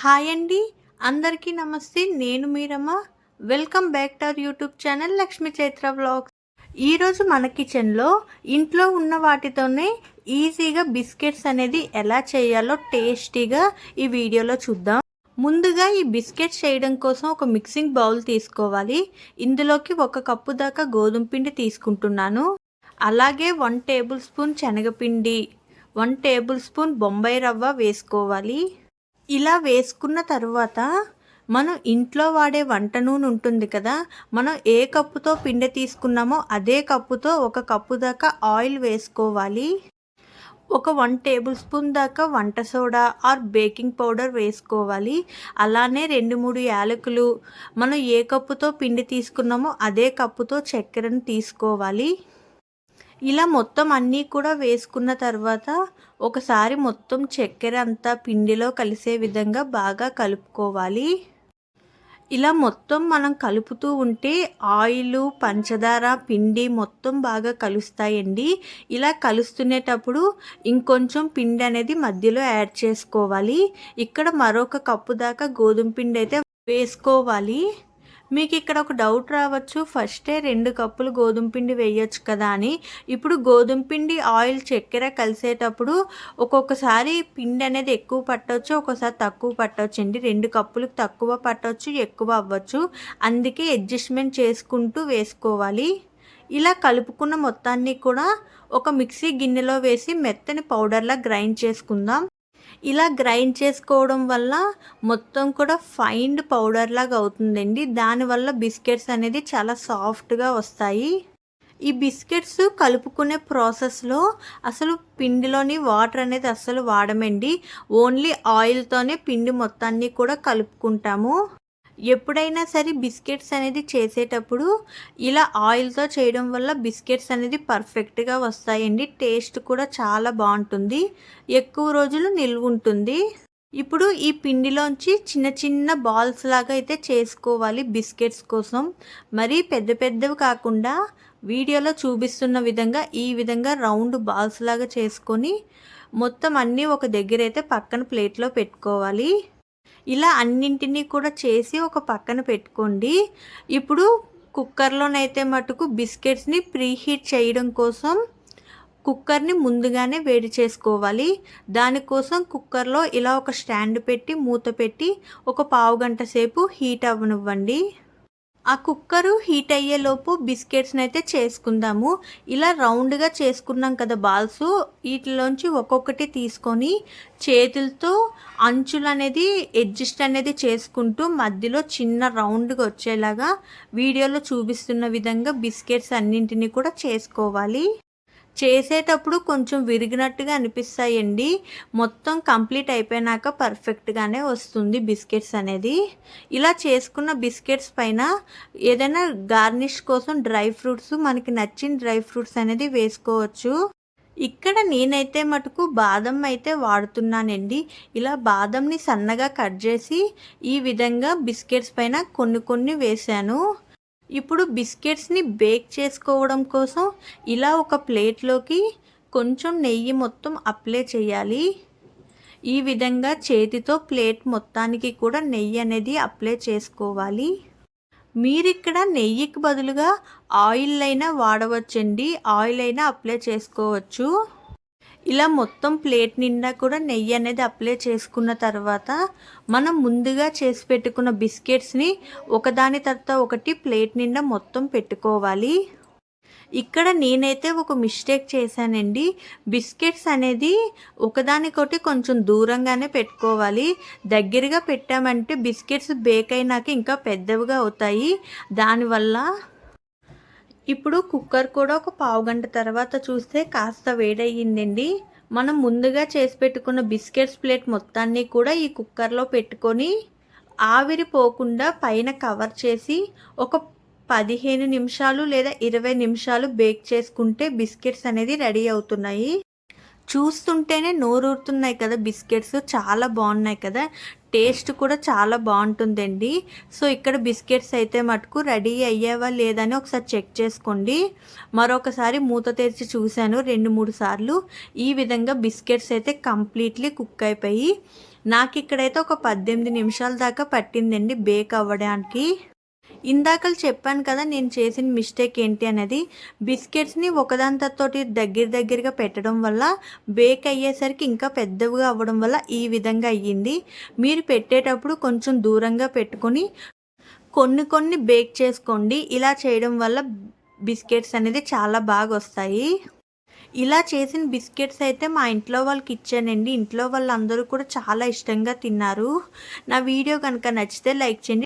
Hi అండి. అందరికీ నమస్తే. నేను Meeramma. Welcome back to our YouTube channel Lakshmi Chaitra vlogs. ఈరోజు మన కిచెన్లో ఇంట్లో ఉన్న వాటితోనే ఈజీగా బిస్కెట్స్ అనేది ఎలా చేయాలో టేస్టీగా ఈ వీడియోలో చూద్దాం. ముందుగా ఈ బిస్కెట్స్ చేయడం కోసం ఒక మిక్సింగ్ బౌల్ తీసుకోవాలి. ఇందులోకి ఒక కప్పు దాకా గోధుమ పిండి తీసుకుంటున్నాను. అలాగే వన్ టేబుల్ స్పూన్ శనగపిండి వన్ టేబుల్ స్పూన్ బొంబాయి రవ్వ వేసుకోవాలి. ఇలా వేసుకున్న తర్వాత మనం ఇంట్లో వాడే వంట నూనె ఉంటుంది కదా మనం ఏ కప్పుతో పిండి తీసుకున్నామో అదే కప్పుతో ఒక కప్పు దాకా ఆయిల్ వేసుకోవాలి. ఒక వన్ టేబుల్ స్పూన్ దాకా వంట సోడా ఆర్ బేకింగ్ పౌడర్ వేసుకోవాలి. అలానే రెండు మూడు యాలకులు మనం ఏ కప్పుతో పిండి తీసుకున్నామో అదే కప్పుతో చక్కెరను తీసుకోవాలి. ఇలా మొత్తం అన్నీ కూడా వేసుకున్న తర్వాత ఒకసారి మొత్తం చక్కెర అంతా పిండిలో కలిసే విధంగా బాగా కలుపుకోవాలి. ఇలా మొత్తం మనం కలుపుతూ ఉంటే ఆయిల్ పంచదార పిండి మొత్తం బాగా కలుస్తాయండి. ఇలా కలుస్తునేటప్పుడు ఇంకొంచెం పిండి అనేది మధ్యలో యాడ్ చేసుకోవాలి. ఇక్కడ మరొక కప్పు దాకా గోధుమ పిండి అయితే వేసుకోవాలి. మీకు ఇక్కడ ఒక డౌట్ రావచ్చు. ఫస్టే రెండు కప్పులు గోధుమ పిండి వేయొచ్చు కదా అని. ఇప్పుడు గోధుమ పిండి ఆయిల్ చక్కెర కలిసేటప్పుడు ఒక్కొక్కసారి పిండి అనేది ఎక్కువ పట్టవచ్చు ఒక్కోసారి తక్కువ పట్టవచ్చు అండి. రెండు కప్పులు తక్కువ పట్టవచ్చు ఎక్కువ అవ్వచ్చు. అందుకే అడ్జస్ట్మెంట్ చేసుకుంటూ వేసుకోవాలి. ఇలా కలుపుకున్న మొత్తాన్ని కూడా ఒక మిక్సీ గిన్నెలో వేసి మెత్తని పౌడర్లా గ్రైండ్ చేసుకుందాం. ఇలా గ్రైండ్ చేసుకోవడం వల్ల మొత్తం కూడా ఫైన్ పౌడర్ లాగా అవుతుందండి. దానివల్ల బిస్కెట్స్ అనేది చాలా సాఫ్ట్గా వస్తాయి. ఈ బిస్కెట్స్ కలుపుకునే ప్రాసెస్లో అసలు పిండిలోని వాటర్ అనేది అస్సలు వాడమండి. ఓన్లీ ఆయిల్తోనే పిండి మొత్తాన్ని కూడా కలుపుకుంటాము. ఎప్పుడైనా సరే బిస్కెట్స్ అనేది చేసేటప్పుడు ఇలా ఆయిల్తో చేయడం వల్ల బిస్కెట్స్ అనేది పర్ఫెక్ట్గా వస్తాయండి. టేస్ట్ కూడా చాలా బాగుంటుంది. ఎక్కువ రోజులు నిల్వ ఉంటుంది. ఇప్పుడు ఈ పిండిలోంచి చిన్న చిన్న బాల్స్ లాగా అయితే చేసుకోవాలి బిస్కెట్స్ కోసం. మరీ పెద్ద పెద్దవి కాకుండా వీడియోలో చూపిస్తున్న విధంగా ఈ విధంగా రౌండ్ బాల్స్ లాగా చేసుకొని మొత్తం అన్నీ ఒక దగ్గర అయితే పక్కన ప్లేట్లో పెట్టుకోవాలి. ఇలా అన్నింటినీ కూడా చేసి ఒక పక్కన పెట్టుకోండి. ఇప్పుడు కుక్కర్లోనైతే మటుకు బిస్కెట్స్ని ప్రీహీట్ చేయడం కోసం కుక్కర్ని ముందుగానే వేడి చేసుకోవాలి. దానికోసం కుక్కర్లో ఇలా ఒక స్టాండ్ పెట్టి మూత పెట్టి ఒక పావు గంట సేపు హీట్ అవ్వనివ్వండి. ఆ కుక్కరు హీట్ అయ్యేలోపు బిస్కెట్స్ని అయితే చేసుకుందాము. ఇలా రౌండ్గా చేసుకున్నాం కదా బాల్స్. వీటిలోంచి ఒక్కొక్కటి తీసుకొని చేతులతో అంచులు అనేది అడ్జస్ట్ అనేది చేసుకుంటూ మధ్యలో చిన్న రౌండ్గా వచ్చేలాగా వీడియోలో చూపిస్తున్న విధంగా బిస్కెట్స్ అన్నింటినీ కూడా చేసుకోవాలి. చేసేటప్పుడు కొంచెం విరిగినట్టుగా అనిపిస్తాయండి. మొత్తం కంప్లీట్ అయిపోయినాక పర్ఫెక్ట్గానే వస్తుంది బిస్కెట్స్ అనేది. ఇలా చేసుకున్న బిస్కెట్స్ పైన ఏదైనా గార్నిష్ కోసం డ్రై ఫ్రూట్స్ మనకి నచ్చిన డ్రై ఫ్రూట్స్ అనేది వేసుకోవచ్చు. ఇక్కడ నేనైతే మటుకు బాదం అయితే వాడుతున్నానండి. ఇలా బాదంని సన్నగా కట్ చేసి ఈ విధంగా బిస్కెట్స్ పైన కొన్ని కొన్ని వేశాను. ఇప్పుడు బిస్కెట్స్ని బేక్ చేసుకోవడం కోసం ఇలా ఒక ప్లేట్లోకి కొంచెం నెయ్యి మొత్తం అప్లై చేయాలి. ఈ విధంగా చేతితో ప్లేట్ మొత్తానికి కూడా నెయ్యి అనేది అప్లై చేసుకోవాలి. మీరు ఇక్కడ నెయ్యికి బదులుగా ఆయిల్ అయినా వాడవచ్చండి. ఆయిల్ అయినా అప్లై చేసుకోవచ్చు. ఇలా మొత్తం ప్లేట్ నిండా కూడా నెయ్యి అనేది అప్లై చేసుకున్న తర్వాత మనం ముందుగా చేసి పెట్టుకున్న బిస్కెట్స్ని ఒకదాని తర్వాత ఒకటి ప్లేట్ నిండా మొత్తం పెట్టుకోవాలి. ఇక్కడ నేనైతే ఒక మిస్టేక్ చేశానండి. బిస్కెట్స్ అనేది ఒకదానికొకటి కొంచెం దూరంగానే పెట్టుకోవాలి. దగ్గరగా పెట్టామంటే బిస్కెట్స్ బేక్ అయినాక ఇంకా పెద్దవిగా అవుతాయి. దానివల్ల ఇప్పుడు కుక్కర్ కూడా ఒక పావు గంట తర్వాత చూస్తే కాస్త వేడయ్యిందండి. మనం ముందుగా చేసి పెట్టుకున్న బిస్కెట్స్ ప్లేట్ మొత్తాన్ని కూడా ఈ కుక్కర్లో పెట్టుకొని ఆవిరి పోకుండా పైన కవర్ చేసి ఒక పదిహేను నిమిషాలు లేదా ఇరవై నిమిషాలు బేక్ చేసుకుంటే బిస్కెట్స్ అనేది రెడీ అవుతున్నాయి. చూస్తుంటేనే నోరూరుతున్నాయి కదా బిస్కెట్స్. చాలా బాగున్నాయి కదా. టేస్ట్ కూడా చాలా బాగుంటుందండి. సో ఇక్కడ బిస్కెట్స్ అయితే మటుకు రెడీ అయ్యేవా లేదని ఒకసారి చెక్ చేసుకోండి. మరొకసారి మూత తెరిచి చూశాను రెండు మూడు సార్లు. ఈ విధంగా బిస్కెట్స్ అయితే కంప్లీట్లీ కుక్ అయిపోయి నాకు ఇక్కడైతే ఒక పద్దెనిమిది నిమిషాల దాకా పట్టిందండి బేక్ అవ్వడానికి. ఇందాకలు చెప్పాను కదా నేను చేసిన మిస్టేక్ ఏంటి అనేది బిస్కెట్స్ని ఒకదానితోటి దగ్గర దగ్గరగా పెట్టడం వల్ల బేక్ అయ్యేసరికి ఇంకా పెద్దవిగా అవ్వడం వల్ల ఈ విధంగా అయ్యింది. మీరు పెట్టేటప్పుడు కొంచెం దూరంగా పెట్టుకొని కొన్ని కొన్ని బేక్ చేసుకోండి. ఇలా చేయడం వల్ల బిస్కెట్స్ అనేది చాలా బాగా వస్తాయి. ఇలా చేసిన బిస్కెట్స్ అయితే మా ఇంట్లో వాళ్ళకి ఇచ్చానండి. ఇంట్లో వాళ్ళందరూ కూడా చాలా ఇష్టంగా తిన్నారు. నా వీడియో కనుక నచ్చితే లైక్ చేయండి.